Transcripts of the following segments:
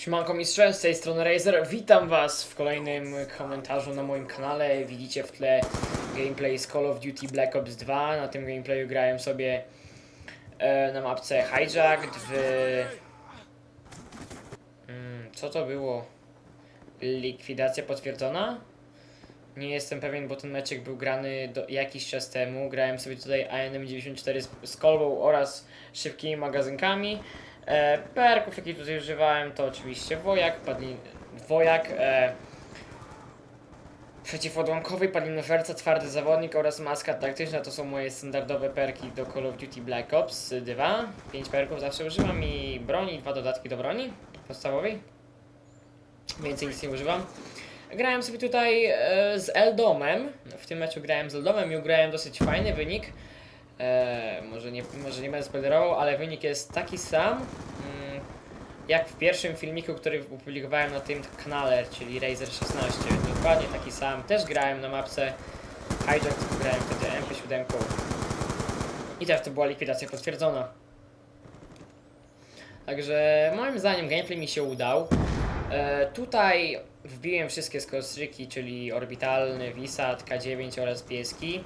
Siemanko mistrze, z tej strony Razer. Witam was w kolejnym komentarzu na moim kanale. Widzicie w tle gameplay z Call of Duty Black Ops 2. Na tym gameplayu grałem sobie e, na mapce Hijacked w... Mm, co to było? Likwidacja potwierdzona? Nie jestem pewien, bo ten meczek był grany do, jakiś czas temu. Grałem sobie tutaj ANM94 z, z kolbą oraz szybkimi magazynkami. E, perków, jakich tutaj używałem, to oczywiście wojak, padlin, wojak, e, przeciwodłamkowy, padlinoferca, twardy zawodnik oraz maska taktyczna. To są moje standardowe perki do Call of Duty Black Ops 2. 5 perków zawsze używam i broni, dwa dodatki do broni podstawowej. Więcej nic nie używam. Grałem sobie tutaj e, z Eldomem. W tym meczu grałem z Eldomem i ugrałem dosyć fajny wynik. E, może, nie, może nie będę spoilerował, ale wynik jest taki sam mm, jak w pierwszym filmiku, który opublikowałem na tym kanale, czyli Razer 16. Dokładnie taki sam. Też grałem na mapce Hijack, grałem wtedy MP7. I też to była likwidacja potwierdzona. Także moim zdaniem gameplay mi się udał. E, tutaj wbiłem wszystkie skostryki, czyli orbitalny, Wisat, K9 oraz pieski.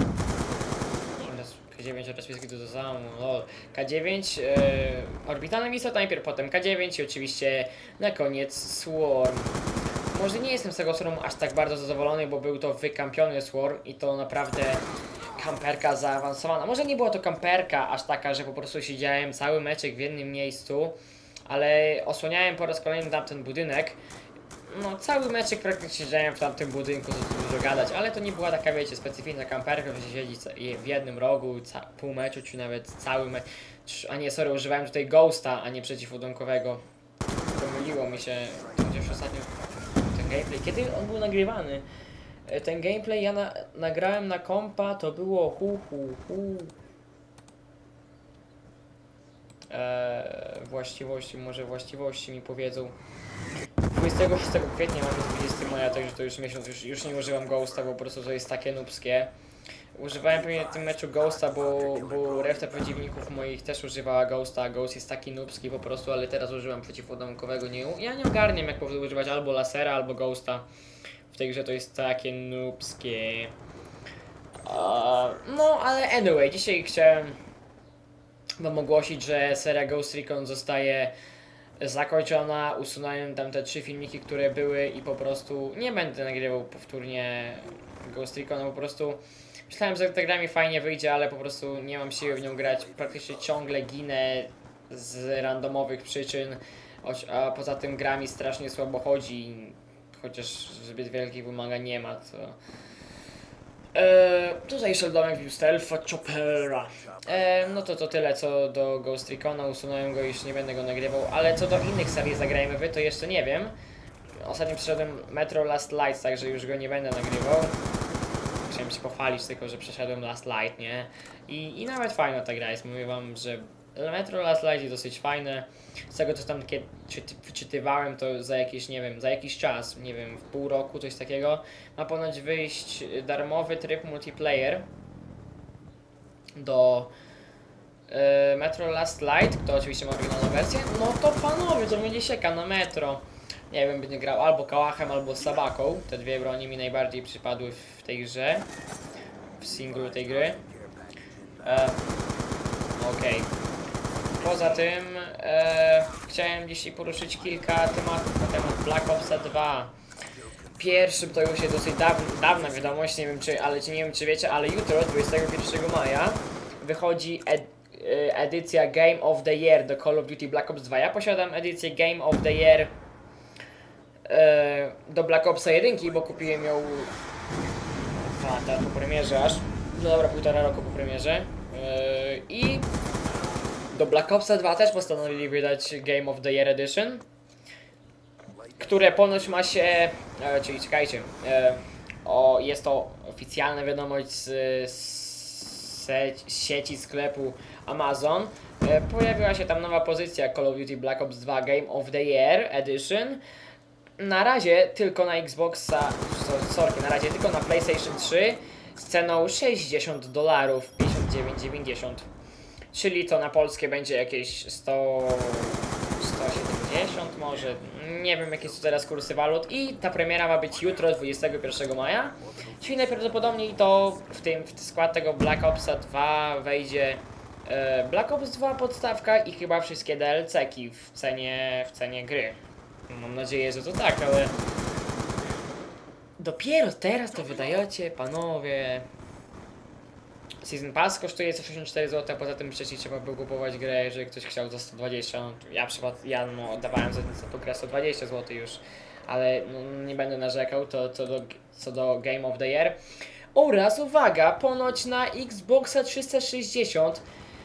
Oraz K9 oraz pieski to to samo, lol. K9, e, orbitalny Wisat, najpierw potem K9 i oczywiście na koniec Swarm. Może nie jestem z tego Swarmu aż tak bardzo zadowolony, bo był to wykampiony Swarm i to naprawdę kamperka zaawansowana. Może nie była to kamperka aż taka, że po prostu siedziałem cały meczek w jednym miejscu, ale osłaniałem po raz kolejny tamten budynek. No, cały meczek praktycznie siedziałem w tamtym budynku, co dużo gadać, ale to nie była taka, wiecie, specyficzna kamperka, że siedzi w jednym rogu pół meczu, czy nawet cały mecz. A nie, sorry, używałem tutaj Ghosta, a nie przeciwładunkowego. Pomyliło mi się, chociaż ostatnio ten gameplay, kiedy on był nagrywany? E, Ten gameplay ja na, nagrałem na kompa, to było hu hu hu. Eee, właściwości, może właściwości mi powiedzą. 26 kwietnia mamy 20 maja, także to już miesiąc, już, już nie używam Ghosta, bo po prostu to jest takie nubskie. Używałem pewnie w tym meczu Ghosta, bo, bo reszta przeciwników moich też używała Ghosta, Ghost jest taki nubski po prostu, ale teraz używam przeciwładunkowego. Nie, ja nie ogarniam jak powinien używać albo lasera, albo Ghosta. W tej grze to jest takie nubskie. A, no, ale anyway, dzisiaj chciałem wam ogłosić, że seria Ghost Recon zostaje zakończona. Usunąłem tam te trzy filmiki, które były i po prostu nie będę nagrywał powtórnie Ghost Recon, po prostu myślałem, że ta gra mi fajnie wyjdzie, ale po prostu nie mam siły w nią grać. Praktycznie ciągle ginę z randomowych przyczyn, a poza tym gra mi strasznie słabo chodzi, chociaż zbyt wielkich wymagań nie ma, to... Eee, tutaj Sheldonek wbił stealth Choppera. Eee, no to to tyle co do Ghost Recona, usunąłem go już nie będę go nagrywał, ale co do innych serii zagrajmy wy, to jeszcze nie wiem. Ostatnio przeszedłem Metro Last Light, także już go nie będę nagrywał. Chciałem się pochwalić tylko, że przeszedłem Last Light, nie? I, I nawet fajna ta gra jest, mówię wam, że Metro Last Light jest dosyć fajne. Z tego co tam wyczytywałem, to za jakiś, nie wiem, za jakiś czas, nie wiem, w pół roku, coś takiego, ma ponoć wyjść darmowy tryb multiplayer do e, Metro Last Light, kto oczywiście ma oryginalną wersję, no to panowie, to będzie sieka na Metro. Nie wiem, będzie grał albo Kałachem, albo Sabaką. Te dwie broni mi najbardziej przypadły w tej grze. W singlu tej gry. E, Okej. Poza tym e, chciałem dzisiaj poruszyć kilka tematów na temat Black Opsa 2. Pierwszym to już jest dosyć daw, dawna wiadomość, nie wiem czy, ale nie wiem czy wiecie, ale jutro, 21 maja, wychodzi ed, e, edycja Game of the Year do Call of Duty Black Ops 2. Ja posiadam edycję Game of the Year e, do Black Opsa 1, bo kupiłem ją po premierze aż. No dobra, półtora roku po premierze. E, I do Black Opsa 2 też postanowili wydać Game of the Year Edition, które ponoć ma się, e, czyli czekajcie, e, o, jest to oficjalna wiadomość z, z, sieci sklepu Amazon. E, pojawiła się tam nowa pozycja Call of Duty Black Ops 2 Game of the Year Edition. Na razie tylko na Xboxa, so- sorry, na razie tylko na PlayStation 3 z ceną 60 dolarów, 59,90. Czyli to na polskie będzie jakieś 100, 170 60 może, nie wiem jakie są teraz kursy walut i ta premiera ma być jutro, 21 maja, czyli najprawdopodobniej to w tym w skład tego Black Opsa 2 wejdzie e, Black Ops 2 podstawka i chyba wszystkie DLC-ki w cenie, w cenie gry. Mam nadzieję, że to tak, ale dopiero teraz to wydajecie, panowie. Season Pass kosztuje 164 zł, a poza tym wcześniej trzeba było kupować grę, jeżeli ktoś chciał za 120. No, ja przykład, ja no, oddawałem za, grę 120 zł już, ale no, nie będę narzekał to, co, do, co do Game of the Year. Oraz uwaga, ponoć na Xboxa 360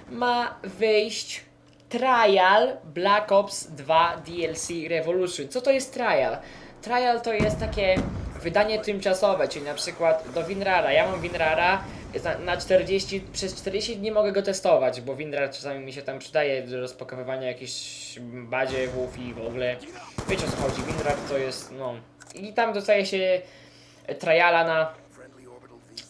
ma wyjść trial Black Ops 2 DLC Revolution. Co to jest trial? Trial to jest takie wydanie tymczasowe, czyli na przykład do WinRara. Ja mam WinRara na, na 40, przez 40 dni mogę go testować, bo WinRAR czasami mi się tam przydaje do rozpakowywania jakichś badziewów i w ogóle. Wiecie o co chodzi, WinRAR to jest, no... I tam dostaje się triala na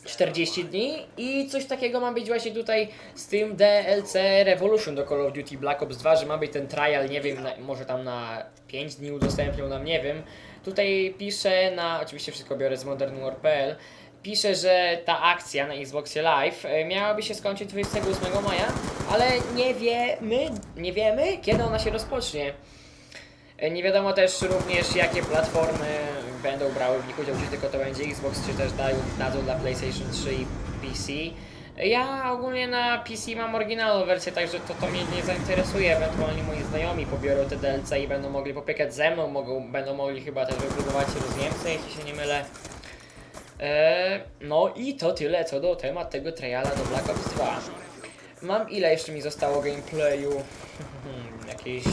40 dni i coś takiego ma być właśnie tutaj z tym DLC Revolution do Call of Duty Black Ops 2, że ma być ten trial, nie wiem, na, może tam na 5 dni udostępnią nam, nie wiem. Tutaj piszę na, oczywiście wszystko biorę z modernwar.pl, pisze, że ta akcja na Xboxie Live e, miałaby się skończyć 28 maja, ale nie wiemy, nie wiemy kiedy ona się rozpocznie. E, Nie wiadomo też również jakie platformy będą brały w nich udział, czy tylko to będzie Xbox, czy też dadzą dla PlayStation 3 i PC. Ja ogólnie na PC mam oryginalną wersję, także to, to mnie nie zainteresuje. Ewentualnie moi znajomi pobiorą te DLC i będą mogli popiekać ze mną, mogą, będą mogli chyba też wypróbować się z Niemcy, jeśli się nie mylę. E, no i to tyle co do temat tego triala do Black Ops 2. Mam ile jeszcze mi zostało gameplayu? Jakieś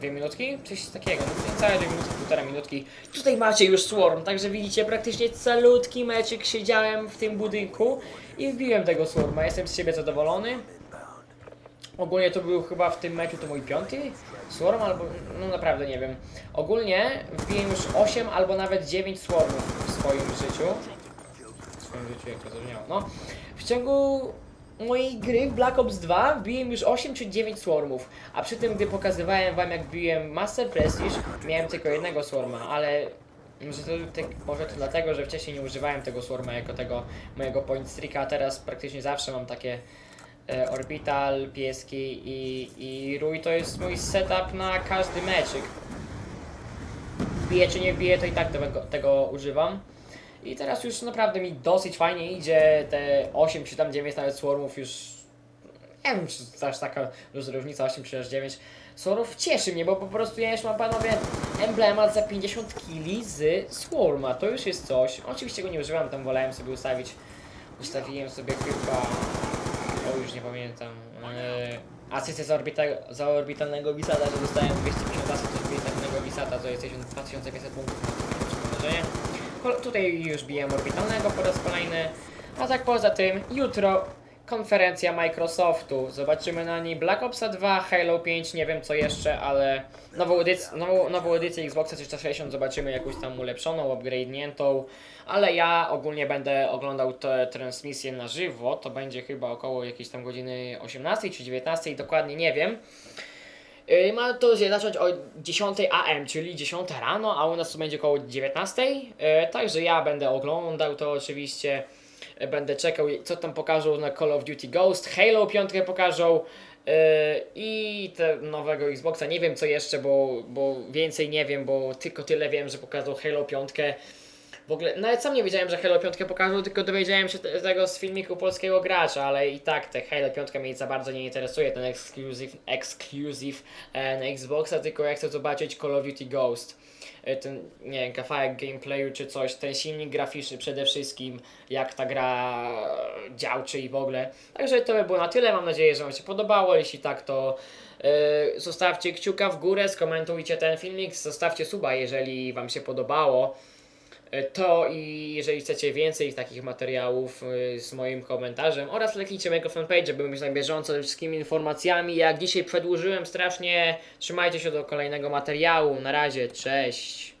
dwie minutki? Coś takiego, no niecałe dwie minutki, półtora minutki. Tutaj macie już Swarm, także widzicie praktycznie calutki meczyk siedziałem w tym budynku i wbiłem tego Swarma. Jestem z siebie zadowolony. Ogólnie to był chyba w tym meczu to mój piąty Swarm albo, no naprawdę nie wiem. Ogólnie wbiłem już 8 albo nawet 9 Swarmów w swoim życiu. W swoim życiu, jak to zabrzmiało. No, w ciągu mojej gry w Black Ops 2 wbiłem już 8 czy 9 swarmów, a przy tym gdy pokazywałem wam jak biłem Master Prestige, miałem tylko jednego swarma, ale może to, tak, może to dlatego, że wcześniej nie używałem tego swarma jako tego mojego point streaka, a teraz praktycznie zawsze mam takie e, Orbital, pieski i, i Rój to jest mój setup na każdy meczyk. Wbiję czy nie wbiję, to i tak tego, tego używam. I teraz już naprawdę mi dosyć fajnie idzie, te 8 czy tam 9 nawet swarmów już... Nie wiem, czy to aż taka różnica, 8 czy aż 9 swarmów cieszy mnie, bo po prostu ja już mam panowie emblemat za 50 kili z swarma, to już jest coś. Oczywiście go nie używam, tam wolałem sobie ustawić, ustawiłem sobie chyba... O, już nie pamiętam. Yy, asystę za, orbita, za orbitalnego wisata, że dostałem 250 asyst orbitalnego wisata, to jest 2500 punktów na wrażenie. Tutaj już biłem orbitalnego po raz kolejny. A tak poza tym, jutro konferencja Microsoftu. Zobaczymy na niej Black Ops 2, Halo 5, nie wiem co jeszcze, ale nową edycję, nową, nową edycję Xboxa 360 zobaczymy jakąś tam ulepszoną, upgrade'niętą. Ale ja ogólnie będę oglądał tę transmisję na żywo. To będzie chyba około jakiejś tam godziny 18 czy 19, dokładnie nie wiem. Yy, Ma to zacząć o 10 AM, czyli 10 rano, a u nas to będzie około 19. Yy, Także ja będę oglądał to oczywiście. Yy, Będę czekał, co tam pokażą na Call of Duty Ghost. Halo 5 pokażą. I te nowego Xboxa. Nie wiem co jeszcze, bo, bo więcej nie wiem, bo tylko tyle wiem, że pokażą Halo 5. W ogóle, nawet sam nie wiedziałem, że Halo 5 pokażą, tylko dowiedziałem się te, tego z filmiku polskiego gracza, ale i tak te Halo 5 mnie za bardzo nie interesuje, ten exclusive, exclusive e, na Xboxa, tylko ja chcę zobaczyć Call of Duty Ghost. E, ten, nie wiem, kawałek gameplayu czy coś, ten silnik graficzny przede wszystkim, jak ta gra działczy i w ogóle. Także to by było na tyle, mam nadzieję, że Wam się podobało, jeśli tak to e, zostawcie kciuka w górę, skomentujcie ten filmik, zostawcie suba, jeżeli Wam się podobało. E, To i jeżeli chcecie więcej takich materiałów y, z moim komentarzem oraz kliknijcie mojego fanpage, żeby być na bieżąco ze wszystkimi informacjami. Jak dzisiaj przedłużyłem strasznie, trzymajcie się do kolejnego materiału. Na razie, cześć.